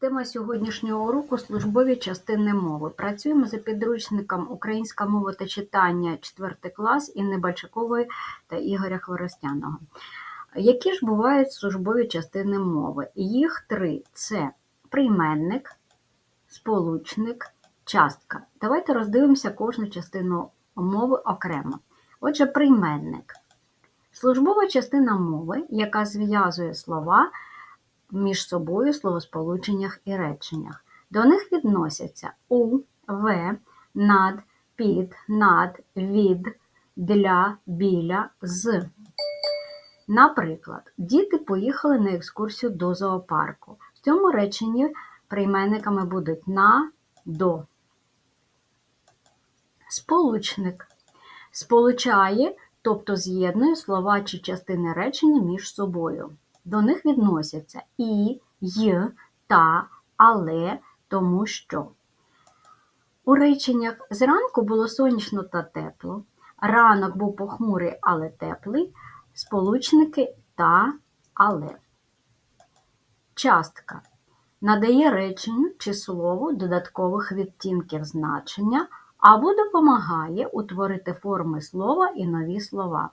Тема сьогоднішнього уроку службові частини мови. Працюємо за підручником Українська мова та читання 4 клас Інни Бальчакової та Ігоря Хворостяного. Які ж бувають службові частини мови? Їх три: це прийменник, сполучник, частка. Давайте роздивимося кожну частину мови окремо. Отже, прийменник. Службова частина мови, яка зв'язує слова між собою словосполученнях і реченнях. До них відносяться у, в, над, під, над, від, для, біля, з. Наприклад, діти поїхали на екскурсію до зоопарку. В цьому реченні прийменниками будуть на, до. Сполучник сполучає, тобто з'єднує слова чи частини речення між собою. До них відносяться і, й, та, але, тому що. У реченнях зранку було сонячно та тепло, ранок був похмурий, але теплий, сполучники та, але. Частка надає реченню чи слову додаткових відтінків значення або допомагає утворити форми слова і нові слова.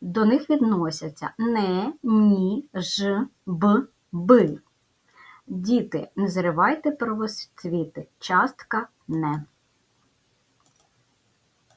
До них відносяться не, ні, ж, б, би. Діти, не зривайте первоцвіти, частка не.